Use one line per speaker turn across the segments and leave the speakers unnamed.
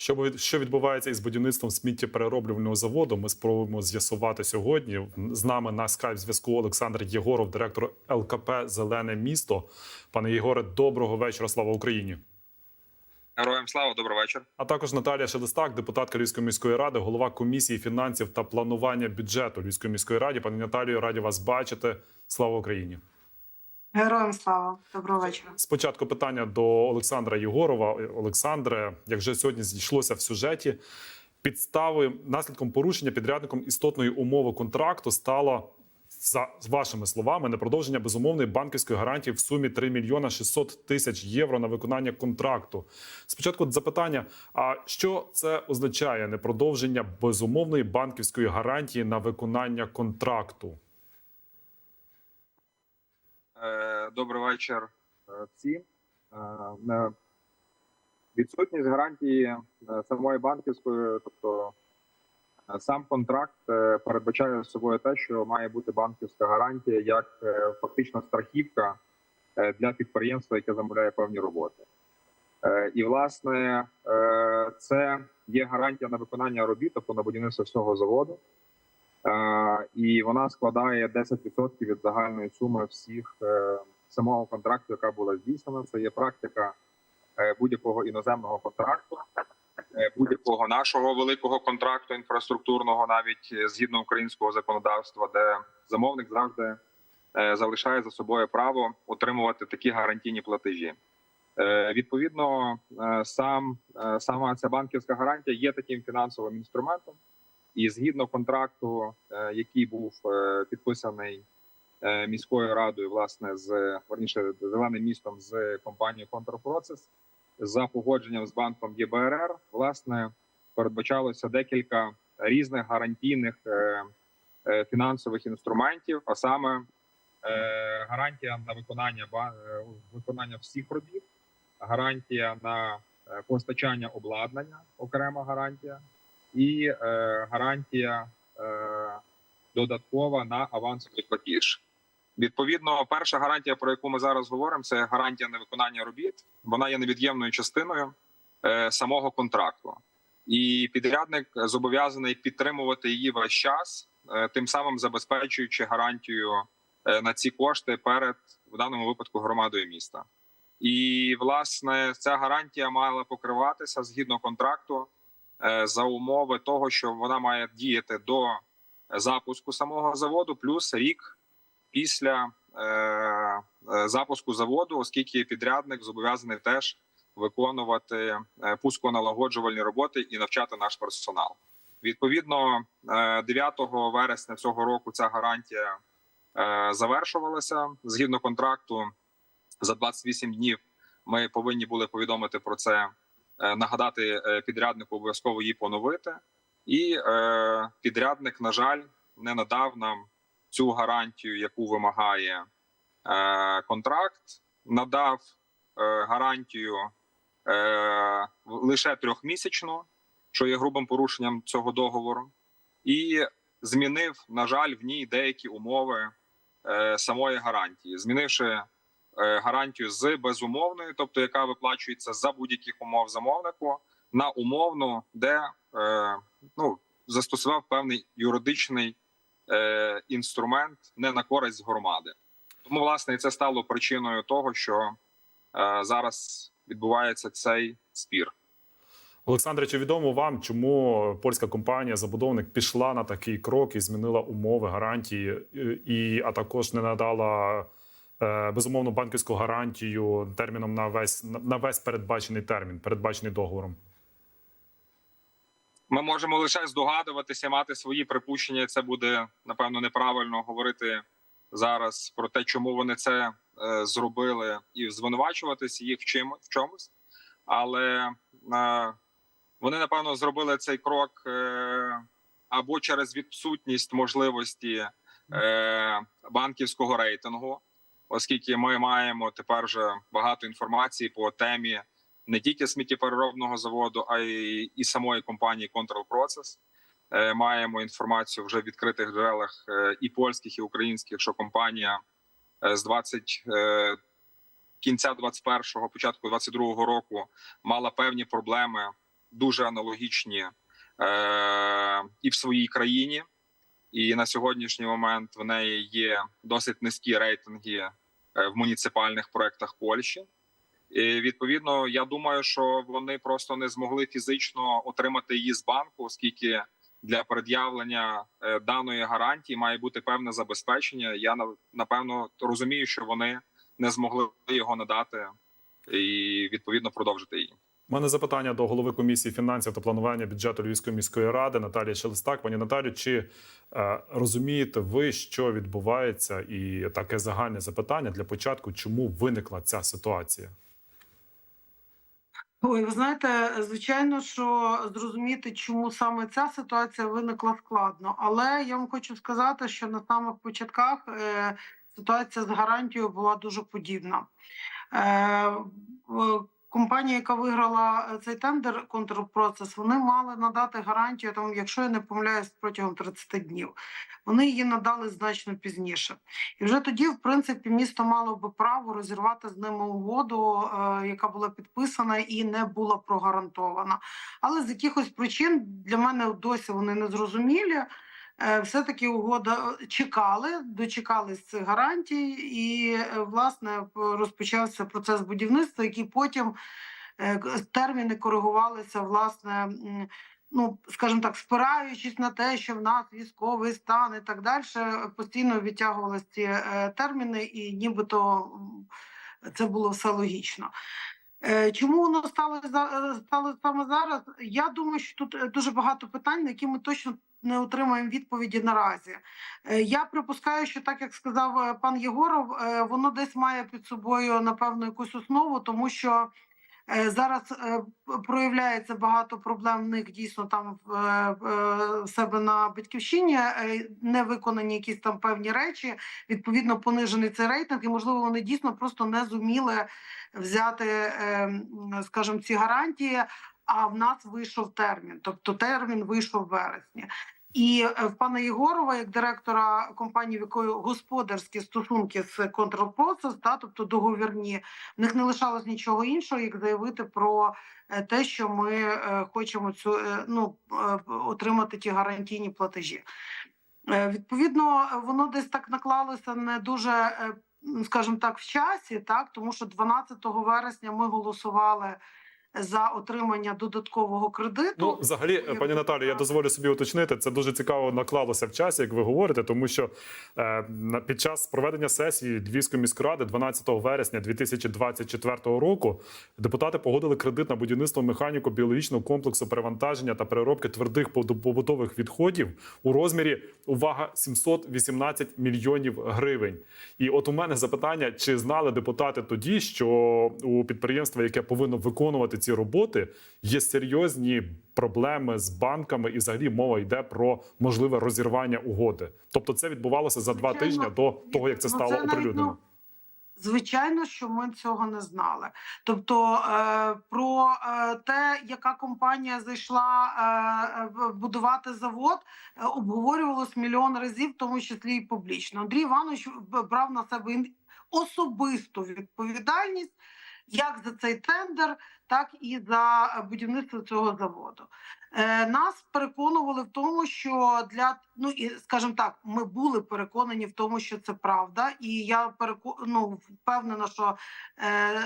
Що що відбувається із будівництвом сміттєперероблювального заводу? Ми спробуємо з'ясувати сьогодні. З нами на скайп зв'язку Олександр Єгоров, директор ЛКП Зелене місто. Пане Єгоре, доброго вечора. Слава Україні!
Героям слава, добрий вечір.
А також Наталія Шелестак, депутатка Львівської міської ради, голова комісії фінансів та планування бюджету Львівської міської ради. Пані Наталію, раді вас бачити. Слава Україні!
Героям слава, доброго вечора.
Спочатку питання до Олександра Єгорова. Олександре, як вже сьогодні зійшлося в сюжеті, підставою наслідком порушення підрядником істотної умови контракту стало. За вашими словами, непродовження безумовної банківської гарантії в сумі 3 мільйона 600 тисяч євро на виконання контракту. Спочатку запитання: а що це означає непродовження безумовної банківської гарантії на виконання контракту?
Е, Добрий вечір е, всім. Е, Відсутність гарантії е, самої банківської, тобто сам контракт передбачає собою те, що має бути банківська гарантія як фактично страхівка для підприємства, яке замовляє певні роботи. І власне це є гарантія на виконання робіт, тобто на будівництво всього заводу. І вона складає 10% від загальної суми всіх самого контракту, яка була здійснена. Це є практика е, будь-якого іноземного контракту, е, будь-якого нашого великого контракту інфраструктурного, навіть е, згідно українського законодавства, де замовник завжди залишає за собою право отримувати такі гарантійні платежі. Відповідно, сам сама ця банківська гарантія є таким фінансовим інструментом. І згідно контракту, який був підписаний міською радою, власне, з верніше зеленим містом з компанією «Контрпроцес», за погодженням з банком ЄБРР, власне, передбачалося декілька різних гарантійних е, е, фінансових інструментів, а саме е, гарантія на виконання е, виконання всіх робіт, гарантія на е, постачання обладнання, окрема гарантія і е, гарантія е, додаткова на авансовий платіж. Відповідно, перша гарантія, про яку ми зараз говоримо, це гарантія на виконання робіт. Вона є невід'ємною частиною е, самого контракту, і підрядник зобов'язаний підтримувати її весь час, е, тим самим забезпечуючи гарантію е, на ці кошти перед в даному випадку громадою міста. І власне ця гарантія мала покриватися згідно контракту за умови того, що вона має діяти до запуску самого заводу, плюс рік після е, е, запуску заводу, оскільки підрядник зобов'язаний теж виконувати е, пусконалагоджувальні роботи і навчати наш персонал. Відповідно, е, 9 вересня цього року ця гарантія завершувалася згідно контракту. За 28 днів ми повинні були повідомити про це нагадати підряднику обов'язково її поновити, і підрядник, на жаль, не надав нам цю гарантію, яку вимагає е, контракт. Надав е, гарантію е, лише трьохмісячну, що є грубим порушенням цього договору, і змінив, на жаль, в ній деякі умови е, самої гарантії, змінивши е, гарантію з безумовною, тобто яка виплачується за будь-яких умов замовнику, на умовну, де е, ну застосував певний юридичний е, інструмент не на користь громади. Тому власне це стало причиною того, що е, зараз відбувається цей спір.
Олександре, чи відомо вам, чому польська компанія забудовник пішла на такий крок і змінила умови гарантії, і- і а також не надала е, безумовну банківську гарантію терміном на весь на весь передбачений термін, передбачений договором?
Ми можемо лише здогадуватися, мати свої припущення. Це буде напевно неправильно говорити зараз про те, чому вони це е, зробили, і звинувачуватися їх в чим в чомусь. Але е, вони напевно зробили цей крок е, або через відсутність можливості банківського рейтингу, оскільки ми маємо тепер вже багато інформації по темі не тільки сміттєпереробного заводу, а й і самої компанії Control Process. Е, Маємо інформацію вже в відкритих джерелах е, і польських, і українських, що компанія е, з 20 е, кінця 21-го, початку 22-го року мала певні проблеми дуже аналогічні і в своїй країні. І на сьогоднішній момент в неї є досить низькі рейтинги в муніципальних проектах Польщі. І відповідно, я думаю, що вони просто не змогли фізично отримати її з банку, оскільки для пред'явлення е, даної гарантії має бути певне забезпечення. Я на- напевно розумію, що вони не змогли його надати і відповідно продовжити її.
У мене запитання до голови комісії фінансів та планування бюджету Львівської міської ради Наталії Шелестак. Пані Наталю, чи е, розумієте ви, що відбувається, і таке загальне запитання для початку, чому виникла ця ситуація?
Ой, ви знаєте, звичайно, що зрозуміти, чому саме ця ситуація виникла складно. Але я вам хочу сказати, що на самих початках е, ситуація з гарантією була дуже подібна. Компанія, яка виграла е, цей тендер, контрпроцес, вони мали надати гарантію, там, якщо я не помиляюсь, протягом 30 днів. Вони її надали значно пізніше. І вже тоді, в принципі, місто мало би право розірвати з ними угоду, е, яка була підписана і не була прогарантована. Але з якихось причин для мене досі вони не зрозумілі. Е, Все-таки угода е, чекали, дочекались цих гарантій, і е, власне розпочався процес будівництва, який потім терміни коригувалися, власне. Ну, скажімо так, спираючись на те, що в нас військовий стан і так далі, постійно відтягувалися ці терміни, і нібито це було все логічно. Е, Чому воно стало е, стало саме зараз? Я думаю, що тут е, дуже багато питань, на які ми точно не отримаємо відповіді наразі. Я припускаю, що так як сказав пан Єгоров, воно десь має під собою напевно якусь основу, тому що. Е, Зараз е, проявляється багато проблем в них дійсно там в, е, себе на батьківщині, не виконані якісь там певні речі, відповідно понижений цей рейтинг, і можливо вони дійсно просто не зуміли взяти, скажімо, ці гарантії. А в нас вийшов термін, тобто термін вийшов в вересні. І е, в пана Єгорова, як директора компанії, в якої господарські стосунки з Control та тобто договірні, в них не лишалось нічого іншого, як заявити про е, те, що ми е, хочемо цю ну отримати ті гарантійні платежі. Відповідно, воно десь так наклалося не дуже, скажімо так, в часі, так тому що 12 вересня ми голосували за отримання додаткового кредиту.
Ну, взагалі, пані Наталі, я дозволю собі уточнити. Це дуже цікаво наклалося в часі, як ви говорите, тому що е, під час проведення сесії Львівської міськради 12 вересня 2024 року депутати погодили кредит на будівництво механіко-біологічного комплексу перевантаження та переробки твердих поб- побутових відходів у розмірі увага 718 мільйонів гривень. І от у мене запитання: чи знали депутати тоді, що у підприємства, яке повинно виконувати ці роботи, є серйозні проблеми з банками, і взагалі мова йде про можливе розірвання угоди. Тобто, це відбувалося за два тижні до того, як це
ну,
стало
це
оприлюднено.
ну, Звичайно, що ми цього не знали. Тобто е, про е, те, яка компанія зайшла е, будувати завод, обговорювалось мільйон разів, в тому числі і публічно. Андрій Іванович брав на себе особисту відповідальність як за цей тендер, так і за будівництво цього заводу. Е, Нас переконували в тому, що для ну і скажімо так, ми були переконані в тому, що це правда, і я переко... ну, впевнена, що е,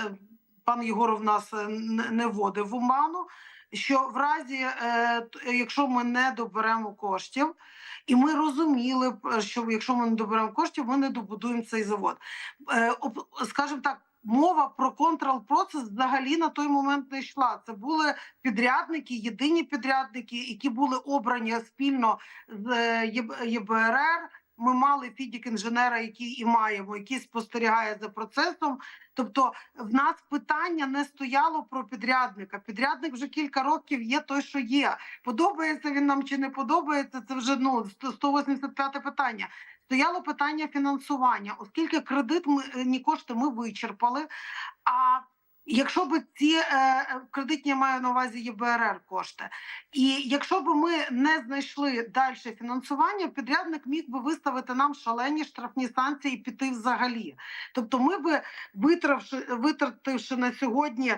пан Єгоров нас е, не, вводив в оману. Що в разі, е, якщо ми не доберемо коштів, і ми розуміли, що якщо ми не доберемо коштів, ми не добудуємо цей завод. Скажімо так, мова про контрол-процес взагалі на той момент не йшла. Це були підрядники, єдині підрядники, які були обрані спільно з е, ЄБРР. Ми мали фідік інженера, який і маємо, який спостерігає за процесом. Тобто, в нас питання не стояло про підрядника. Підрядник вже кілька років є той, що є. Подобається він нам чи не подобається. Це вже ну 185 питання. Стояло питання фінансування, оскільки кредит ми е, кошти ми вичерпали. А якщо б ці е, е, кредитні я маю на увазі ЄБРР кошти, і якщо б ми не знайшли далі фінансування, підрядник міг би виставити нам шалені штрафні санкції і піти взагалі. Тобто, ми би витративши на сьогодні.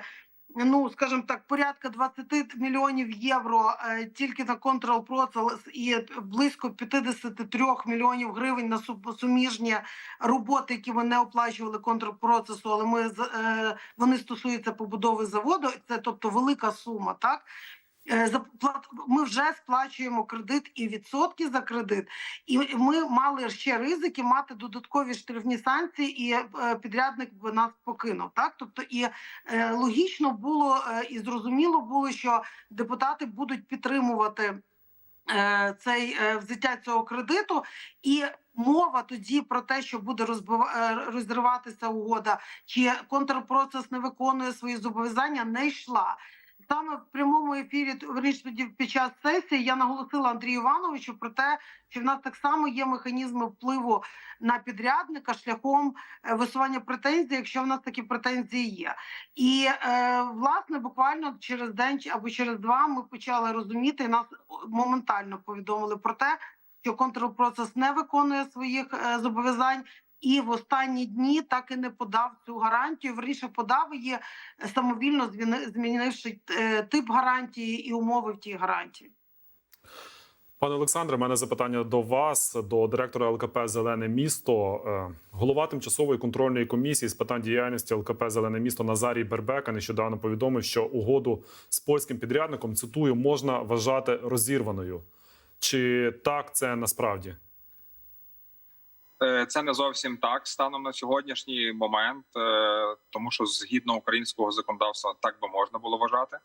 Ну скажімо так, порядка 20 мільйонів євро е, тільки на контрол процес і близько 53 мільйонів гривень на су- суміжні роботи, які ми не оплачували контрпроцесу, але ми е, вони стосуються побудови заводу. Це тобто велика сума, так. Е, Ми вже сплачуємо кредит і відсотки за кредит, і ми мали ще ризики мати додаткові штрафні санкції, і е, підрядник би нас покинув. Так, тобто і е, логічно було і зрозуміло було, що депутати будуть підтримувати цей взяття цього кредиту, і мова тоді про те, що буде розриватися угода, чи контрпроцес не виконує свої зобов'язання, не йшла. Саме в прямому ефірі тоді під час сесії я наголосила Андрію Івановичу про те, що в нас так само є механізми впливу на підрядника шляхом е, висування претензій, якщо в нас такі претензії є. І е, власне буквально через день або через два ми почали розуміти, і нас моментально повідомили про те, що контрпроцес не виконує своїх е, зобов'язань. І в останні дні так і не подав цю гарантію. Верніше подав її е, самовільно зміни- змінивши е, тип гарантії і умови в тій гарантії.
Пане Олександре, мене запитання до вас, до директора ЛКП Зелене місто. Е, Голова тимчасової контрольної комісії з питань діяльності ЛКП Зелене місто Назарій Бербека нещодавно повідомив, що угоду з польським підрядником цитую можна вважати розірваною. Чи так це насправді?
Е, Це не зовсім так станом на сьогоднішній момент, е, тому що згідно українського законодавства так би можна було вважати.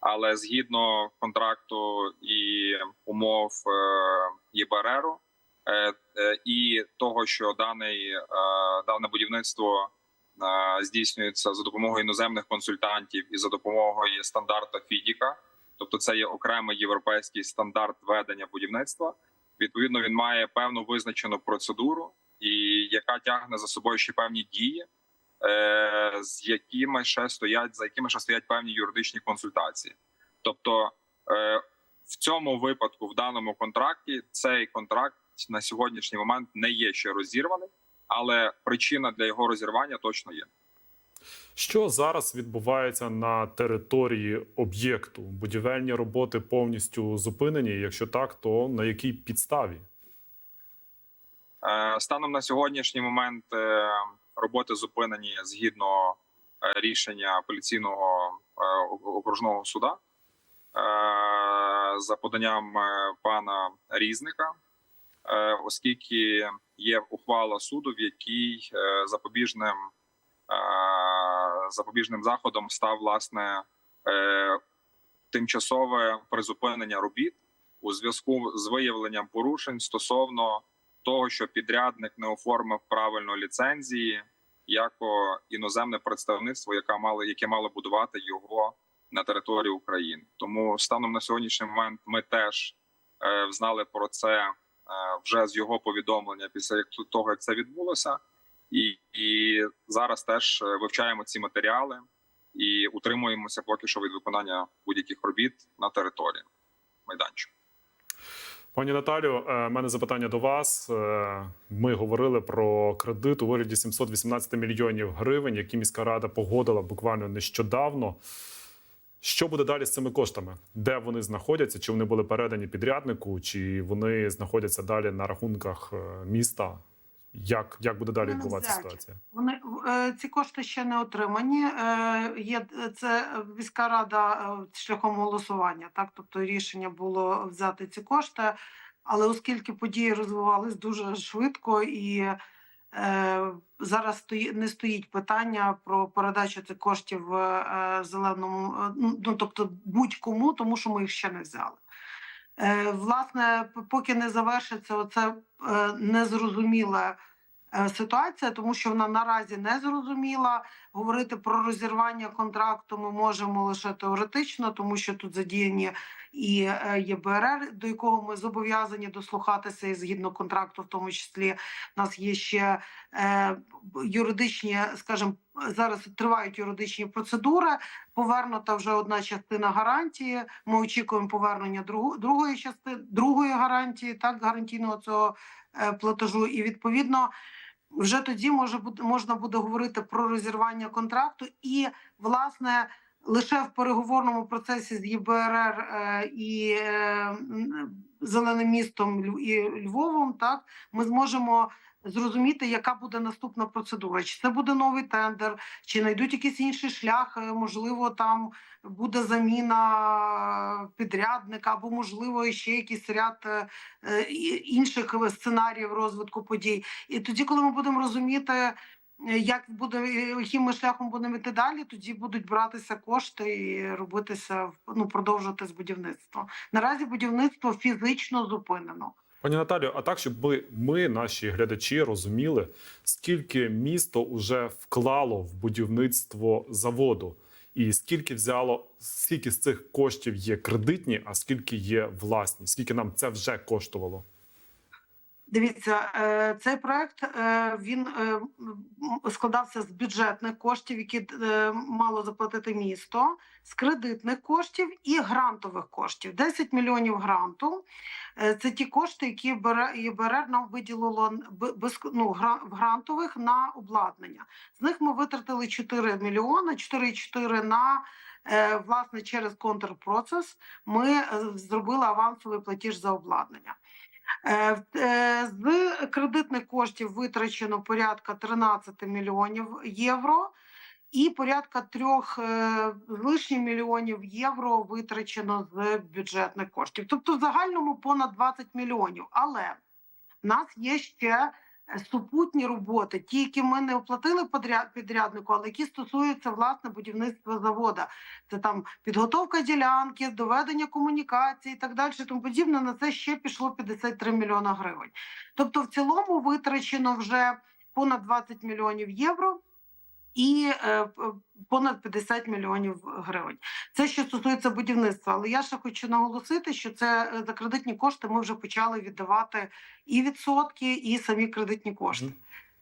Але згідно контракту і умов е, ЄБРРу і того, що даний, дане будівництво здійснюється за допомогою іноземних консультантів і за допомогою стандарта Фідіка, тобто це є окремий європейський стандарт ведення будівництва. Відповідно, він має певну визначену процедуру, і яка тягне за собою ще певні дії, е, з якими ще стоять за якими ще стоять певні юридичні консультації. Тобто, е, в цьому випадку, в даному контракті, цей контракт на сьогоднішній момент не є ще розірваний, але причина для його розірвання точно є.
Що зараз відбувається на території об'єкту? Будівельні роботи повністю зупинені. Якщо так, то на якій підставі?
Е, Станом на сьогоднішній момент е, роботи зупинені згідно е, рішення апеляційного е, окружного суда за поданням пана Різника, оскільки є ухвала суду, в якій запобіжним запобіжним заходом став власне е, тимчасове призупинення робіт у зв'язку з виявленням порушень стосовно того, що підрядник не оформив правильно ліцензії як іноземне представництво, яке мало яке мало будувати його на території України. Тому станом на сьогоднішній момент ми теж е, знали про це е, вже з його повідомлення після того, як це відбулося, і, і зараз теж е, вивчаємо ці матеріали і утримуємося поки що від виконання будь-яких робіт на території майданчику.
Пані Наталю, в мене запитання до вас. Е, Ми говорили про кредит у вигляді 718 мільйонів гривень, які міська рада погодила буквально нещодавно. Що буде далі з цими коштами? Де вони знаходяться? Чи вони були передані підряднику, чи вони знаходяться далі на рахунках е, міста? Як, як буде далі відбуватися ситуація?
Вони е, ці кошти ще не отримані. Е, Є це міська рада е, шляхом голосування. Так, тобто рішення було взяти ці кошти, але оскільки події розвивались дуже швидко і е, зараз стої, не стоїть питання про передачу цих коштів е, зеленому, ну тобто будь-кому, тому що ми їх ще не взяли. Е, Власне, поки не завершиться оце е, незрозуміле ситуація, тому що вона наразі не зрозуміла. Говорити про розірвання контракту ми можемо лише теоретично, тому що тут задіяні і е, ЄБРР, до якого ми зобов'язані дослухатися, і згідно контракту, в тому числі в нас є ще е, юридичні, скажімо, зараз тривають юридичні процедури. Повернута вже одна частина гарантії. Ми очікуємо повернення другої частини другої гарантії, так гарантійного цього е, платежу. І відповідно вже тоді може бути можна буде говорити про розірвання контракту і власне. лише в переговорному процесі з ЄБРР е, і е, Зеленим містом і Львовом, так ми зможемо зрозуміти, яка буде наступна процедура. Чи це буде новий тендер, чи знайдуть якийсь інший шлях, е, можливо, там буде заміна підрядника, або можливо ще якийсь ряд е, е, інших сценаріїв розвитку подій. І тоді, коли ми будемо розуміти, як буде яким ми шляхом будемо йти далі, тоді будуть братися кошти і робитися ну продовжувати з будівництво. Наразі будівництво фізично зупинено.
Пані Наталію, а так, щоб ми, ми, наші глядачі, розуміли, скільки місто вже вклало в будівництво заводу, і скільки взяло, скільки з цих коштів є кредитні, а скільки є власні, скільки нам це вже коштувало?
Дивіться, е, цей проект е, він е, складався з бюджетних коштів, які мало заплатити місто, з кредитних коштів і грантових коштів. 10 мільйонів гранту. Це ті кошти, які ЄБРР нам виділило без ну, грантових на обладнання. З них ми витратили 4 мільйони, 4,4 на власне через контрпроцес. Ми зробили авансовий платіж за обладнання. Е, е, З кредитних коштів витрачено порядка 13 мільйонів євро, і порядка трьох лишніх мільйонів євро витрачено з бюджетних коштів. Тобто в загальному понад 20 мільйонів. Але в нас є ще е, супутні роботи, ті, які ми не оплатили подряд- підряднику, але які стосуються власне будівництва завода. Це там підготовка ділянки, доведення комунікації і так далі. Тому подібне. На це ще пішло 53 мільйона гривень. Тобто, в цілому витрачено вже понад 20 мільйонів євро. І е, понад 50 мільйонів гривень. Це що стосується будівництва. Але я ще хочу наголосити, що це е, за кредитні кошти ми вже почали віддавати і відсотки, і самі кредитні кошти.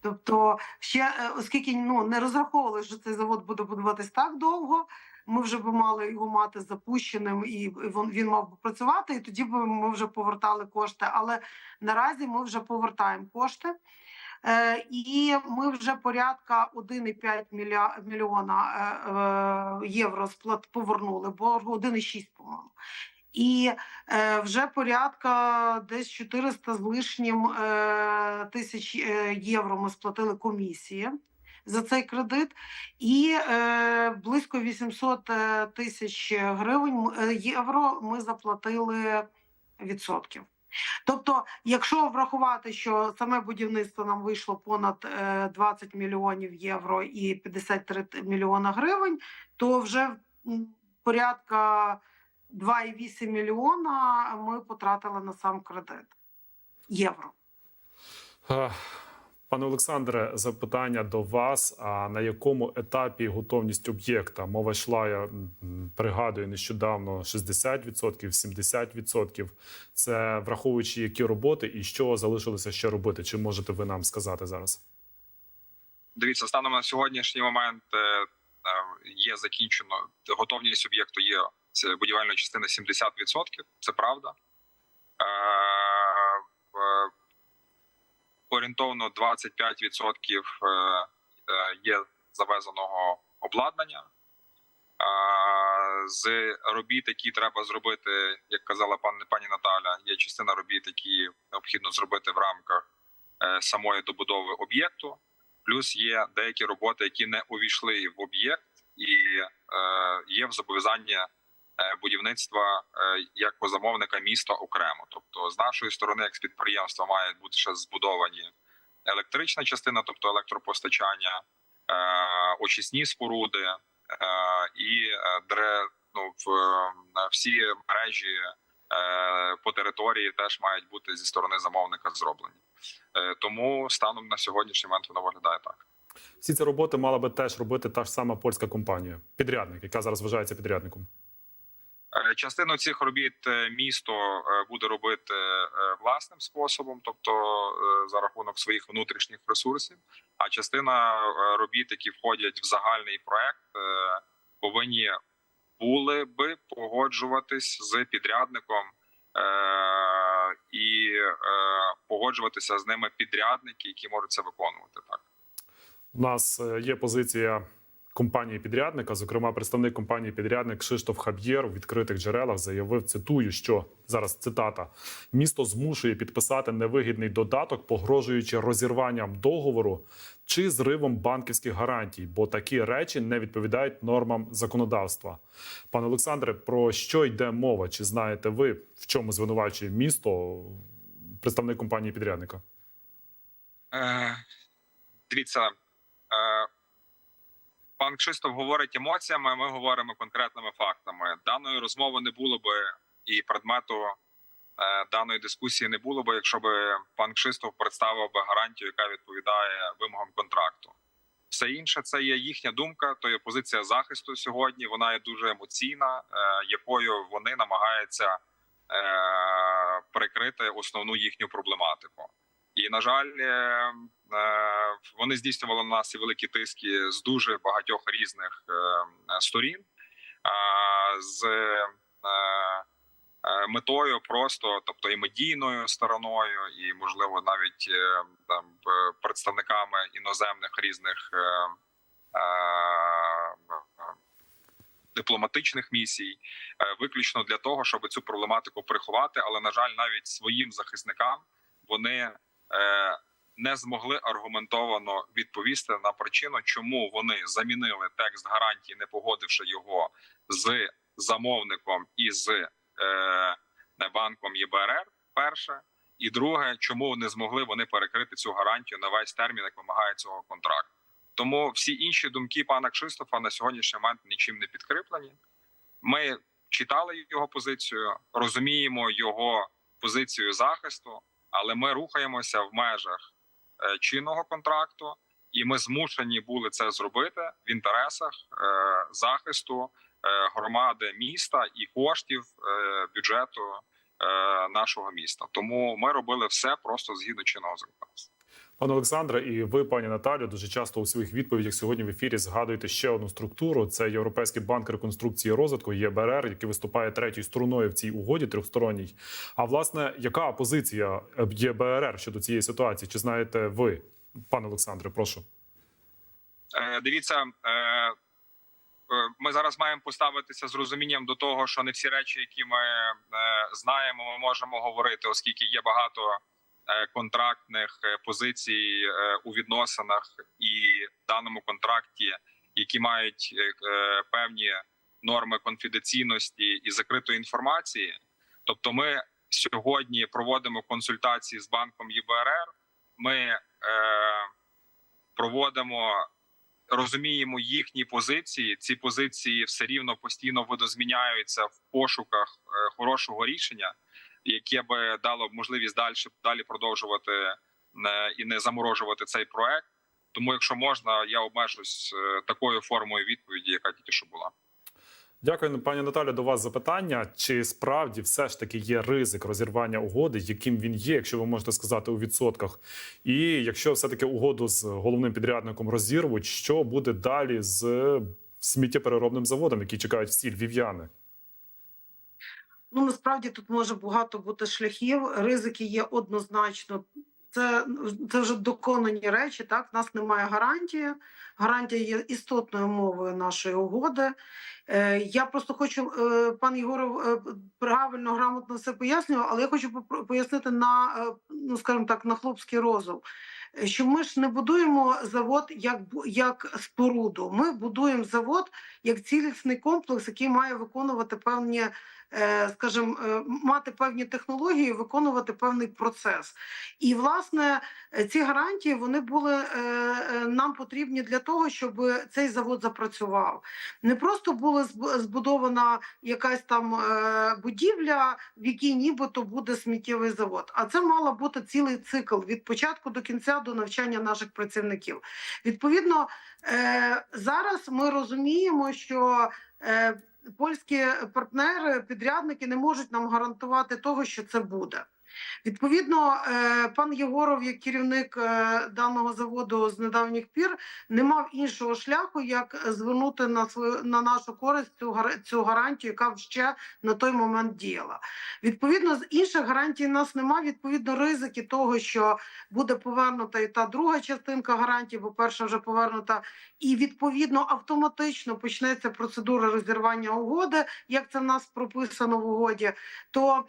Тобто, ще е, оскільки ну не розраховували, що цей завод буде будуватись так довго. Ми вже би мали його мати запущеним, і він, він мав би працювати, і тоді б ми вже повертали кошти. Але наразі ми вже повертаємо кошти. Е, і ми вже порядка 1,5 мілья- мільйона е, е, євро сплат повернули, боргу 1,6, по-моєму. І е, вже порядка десь 400 з лишнім е, тисяч євро ми сплатили комісії за цей кредит, і е, близько 800 е, тисяч гривень євро ми заплатили відсотків. Тобто, якщо врахувати, що саме будівництво нам вийшло понад е, 20 мільйонів євро і 53 т- мільйона гривень, то вже порядка 2,8 мільйона ми потратили на сам кредит євро.
Е, Пане Олександре, запитання до вас. А на якому етапі готовність об'єкта? Мова йшла, я пригадую нещодавно 60%, 70%. Це враховуючи які роботи і що залишилося ще робити? Чи можете ви нам сказати зараз?
Дивіться, станом на сьогоднішній момент е, е, є закінчено готовність об'єкту. Є це будівельної частини 70%, Це правда. Орієнтовно 25% е, е, є завезеного обладнання. З робіт, які треба зробити, як казала пані пані Наталя, є частина робіт, які необхідно зробити в рамках е, самої добудови об'єкту. Плюс є деякі роботи, які не увійшли в об'єкт, і є в зобов'язанні е, будівництва е, як по замовника міста окремо. Тобто, з нашої сторони, як з підприємства, мають бути ще збудовані електрична частина, тобто електропостачання, е, очисні споруди е, і е, ну, е, всі мережі е, по території теж мають бути зі сторони замовника зроблені. Е, Тому станом на сьогоднішній момент воно виглядає так.
Всі ці роботи мала би теж робити та ж сама польська компанія, підрядник, яка зараз вважається підрядником.
Е, Частину цих робіт е, місто е, буде робити власним способом, тобто за рахунок своїх внутрішніх ресурсів. А частина робіт, які входять в загальний проект, повинні були би погоджуватись з підрядником і погоджуватися з ними підрядники, які можуть це виконувати так.
У нас є позиція компанії підрядника. Зокрема, представник компанії підрядник Кшиштоф Хаб'єр у відкритих джерелах заявив: цитую, що зараз цитата: місто змушує підписати невигідний додаток, погрожуючи розірванням договору чи зривом банківських гарантій, бо такі речі не відповідають нормам законодавства. Пане Олександре, про що йде мова? Чи знаєте ви, в чому звинувачує місто представник компанії підрядника?
Е, дивіться, е, пан Кшистов говорить емоціями, а ми говоримо конкретними фактами. Даної розмови не було би і предмету е, даної дискусії не було би, якщо б пан Кшистов представив би гарантію, яка відповідає вимогам контракту. Все інше це є їхня думка, то є позиція захисту сьогодні. Вона є дуже емоційна, е, якою вони намагаються е, прикрити основну їхню проблематику. І на жаль, е, е, вони здійснювали на нас і великі тиски з дуже багатьох різних е, сторін, з метою просто, тобто і медійною стороною, і можливо навіть там представниками іноземних різних дипломатичних місій, виключно для того, щоб цю проблематику приховати. Але на жаль, навіть своїм захисникам вони не змогли аргументовано відповісти на причину, чому вони замінили текст гарантії, не погодивши його з замовником і з е, банком ЄБРР. Перше. І друге, чому не змогли вони перекрити цю гарантію на весь термін, як вимагає цього контракт. Тому всі інші думки пана Кшистофа на сьогоднішній момент нічим не підкріплені. Ми читали його позицію, розуміємо його позицію захисту, але ми рухаємося в межах е, чинного контракту, і ми змушені були це зробити в інтересах е, захисту е, громади міста і коштів бюджету нашого міста. Тому ми робили все просто згідно чинного законодавства.
Пане Олександре, і ви, пані Наталю, дуже часто у своїх відповідях сьогодні в ефірі згадуєте ще одну структуру: це Європейський банк реконструкції і розвитку ЄБРР, який виступає третьою струною в цій угоді трьохсторонній. А власне, яка позиція ЄБРР щодо цієї ситуації? Чи знаєте ви, пане Олександре? Прошу.
Е, Дивіться, е, е, ми зараз маємо поставитися з розумінням до того, що не всі речі, які ми знаємо, ми можемо говорити, оскільки є багато контрактних е, позицій е, у відносинах і в даному контракті, які мають е, е, певні норми конфіденційності і закритої інформації. Тобто, ми сьогодні проводимо консультації з банком ЄБРР. Ми е, проводимо розуміємо їхні позиції. Ці позиції все рівно постійно видозміняються в пошуках е, хорошого рішення, яке би дало можливість далі далі продовжувати і не заморожувати цей проект. Тому, якщо можна, я обмежусь е, такою формою відповіді, яка тільки що була.
Дякую, пані Наталю. До вас запитання: чи справді все ж таки є ризик розірвання угоди, яким він є, якщо ви можете сказати у відсотках? І якщо все таки угоду з головним підрядником розірвуть, що буде далі з сміттєпереробним заводом, який чекають всі львів'яни?
Ну насправді тут може багато бути шляхів. Ризики є однозначно. Це, це вже доконані речі. Так, в нас немає гарантії. Гарантія є істотною мовою нашої угоди. Е, я просто хочу, е, пан Єгоров е, правильно, грамотно все пояснював, але я хочу пояснити на, е, ну скажімо так, на хлопський розум. Що ми ж не будуємо завод як, як споруду. Ми будуємо завод як цілісний комплекс, який має виконувати певні скажімо, е, мати певні технології, виконувати певний процес. І власне е, ці гарантії вони були е, е, нам потрібні для того, щоб цей завод запрацював. Не просто була збудована якась там е, будівля, в якій нібито буде сміттєвий завод. А це мала бути цілий цикл від початку до кінця до навчання наших працівників. Відповідно, е, зараз ми розуміємо, що е, польські партнери, підрядники не можуть нам гарантувати того, що це буде. Відповідно, е, пан Єгоров, як керівник е, даного заводу з недавніх пір, не мав іншого шляху, як звернути на свою на нашу користь цю гарантію, яка ще на той момент діяла. Відповідно, з інших гарантій нас немає. Відповідно, ризики того, що буде повернута і та друга частинка гарантії, бо перша вже повернута, і відповідно автоматично почнеться процедура розірвання угоди, як це в нас прописано в угоді. То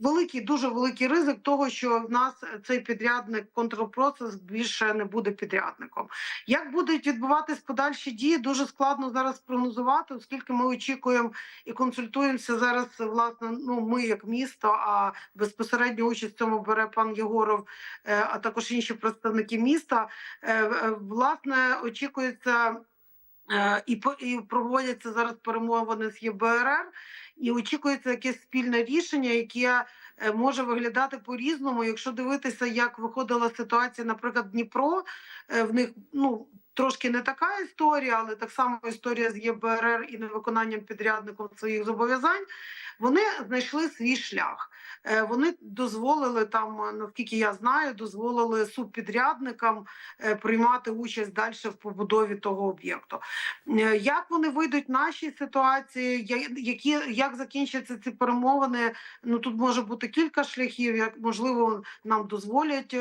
великий, дуже великий ризик того, що в нас цей підрядник контрпроцес більше не буде підрядником. Як будуть відбуватись подальші дії, дуже складно зараз прогнозувати, оскільки ми очікуємо і консультуємося зараз. Власне, ну ми як місто, а безпосередньо участь в цьому бере пан Єгоров, е, а також інші представники міста. Е, е, Власне, очікується. е, І і проводяться зараз перемовини з ЄБРР, і очікується якесь спільне рішення, яке е, може виглядати по-різному. Якщо дивитися, як виходила ситуація, наприклад, Дніпро, е, в них ну трошки не така історія, але так само історія з ЄБРР і невиконанням підрядником своїх зобов'язань. Вони знайшли свій шлях. Е, Вони дозволили там, е, наскільки я знаю, дозволили субпідрядникам е, приймати участь далі в побудові того об'єкту. Як вони вийдуть в нашій ситуації, які як закінчаться ці перемовини? Ну тут може бути кілька шляхів. Як можливо, нам дозволять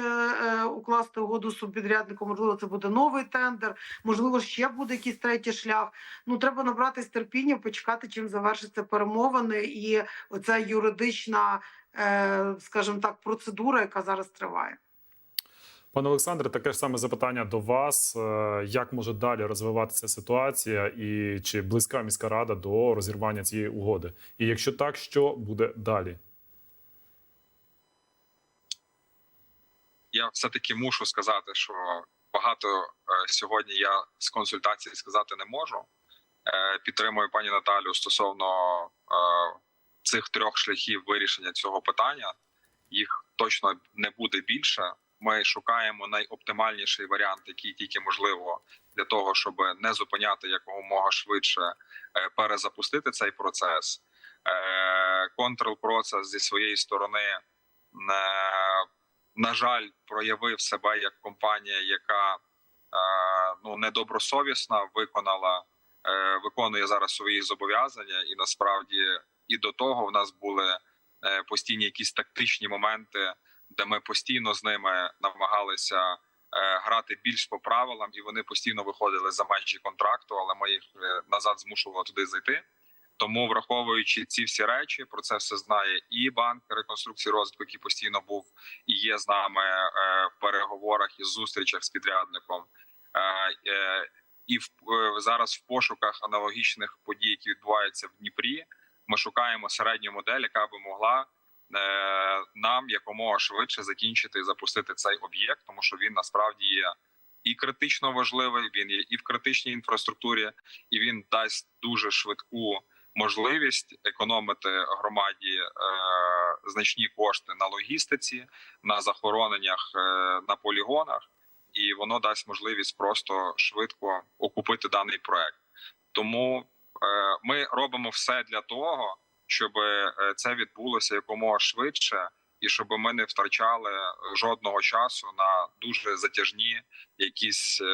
укласти угоду з субпідрядником, можливо, це буде новий тендер, можливо, ще буде якийсь третій шлях. Ну треба набратись терпіння, почекати, чим завершаться перемовини, і оця юридична, е, скажімо так, процедура, яка зараз триває.
Пане Олександре, таке ж саме запитання до вас: Е, як може далі розвиватися ситуація, і чи близька міська рада до розірвання цієї угоди? І якщо так, що буде далі?
я все-таки мушу сказати, що багато е, сьогодні я з консультації сказати не можу. Підтримую пані Наталю стосовно цих трьох шляхів вирішення цього питання. Їх точно не буде більше. Ми шукаємо найоптимальніший варіант, який тільки можливо для того, щоб не зупиняти якомога швидше е, перезапустити цей процес. Контрол-процес зі своєї сторони е, на жаль, проявив себе як компанія, яка е, ну недобросовісна виконала, е, виконує зараз свої зобов'язання, і насправді і до того в нас були е, постійні якісь тактичні моменти, де ми постійно з ними намагалися. е, Грати більш по правилам, і вони постійно виходили за межі контракту, але ми їх е, назад змушували туди зайти. Тому, враховуючи ці всі речі, про це все знає і банк реконструкції розвитку, який постійно був і є з нами в переговорах і зустрічах з підрядником, і в зараз в пошуках аналогічних подій, які відбуваються в Дніпрі. Ми шукаємо середню модель, яка би могла е, нам якомога швидше закінчити і запустити цей об'єкт, тому що він насправді є і критично важливий. Він є і в критичній інфраструктурі, і він дасть дуже швидку можливість економити громаді е, значні кошти на логістиці, на захороненнях е, на полігонах, і воно дасть можливість просто швидко окупити даний проект. Тому ми робимо все для того, щоб е, це відбулося якомога швидше, і щоб ми не втрачали жодного часу на дуже затяжні якісь. Е,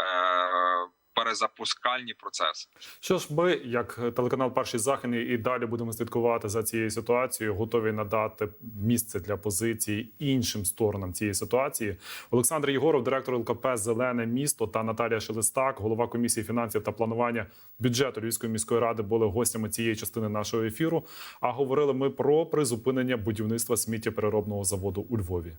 е, Перезапускальні процеси.
Що ж, ми, як телеканал Перший Західний, і далі будемо слідкувати за цією ситуацією, готові надати місце для позиції іншим сторонам цієї ситуації. Олександр Єгоров, директор ЛКП Зелене місто та Наталія Шелестак, голова комісії фінансів та планування бюджету Львівської міської ради, були гостями цієї частини нашого ефіру. А говорили ми про призупинення будівництва сміттєпереробного заводу у Львові.